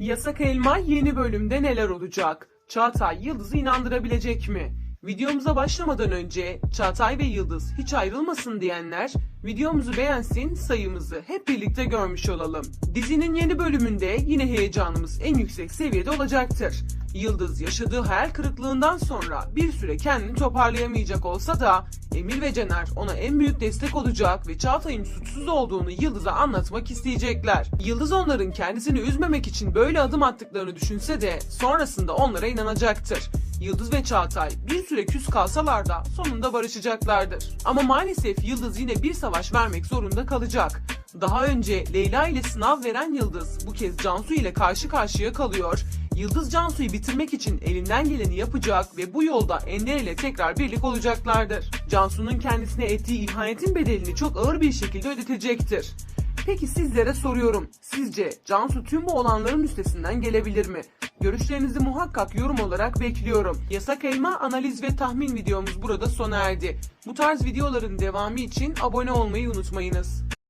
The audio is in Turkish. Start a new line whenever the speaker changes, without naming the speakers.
Yasak Elma yeni bölümde neler olacak? Çağatay Yıldız'ı inandırabilecek mi? Videomuza başlamadan önce Çağatay ve Yıldız hiç ayrılmasın diyenler videomuzu beğensin sayımızı hep birlikte görmüş olalım. Dizinin yeni bölümünde yine heyecanımız en yüksek seviyede olacaktır. Yıldız yaşadığı hayal kırıklığından sonra bir süre kendini toparlayamayacak olsa da Emir ve Cener ona en büyük destek olacak ve Çağatay'ın suçsuz olduğunu Yıldız'a anlatmak isteyecekler. Yıldız onların kendisini üzmemek için böyle adım attıklarını düşünse de sonrasında onlara inanacaktır. Yıldız ve Çağatay bir süre küs kalsalar da sonunda barışacaklardır. Ama maalesef Yıldız yine bir savaş vermek zorunda kalacak. Daha önce Leyla ile sınav veren Yıldız bu kez Cansu ile karşı karşıya kalıyor. Yıldız Cansu'yu bitirmek için elinden geleni yapacak ve bu yolda Ender ile tekrar birlik olacaklardır. Cansu'nun kendisine ettiği ihanetin bedelini çok ağır bir şekilde ödetecektir. Peki sizlere soruyorum. Sizce Cansu tüm bu olanların üstesinden gelebilir mi? Görüşlerinizi muhakkak yorum olarak bekliyorum. Yasak Elma analiz ve tahmin videomuz burada sona erdi. Bu tarz videoların devamı için abone olmayı unutmayınız.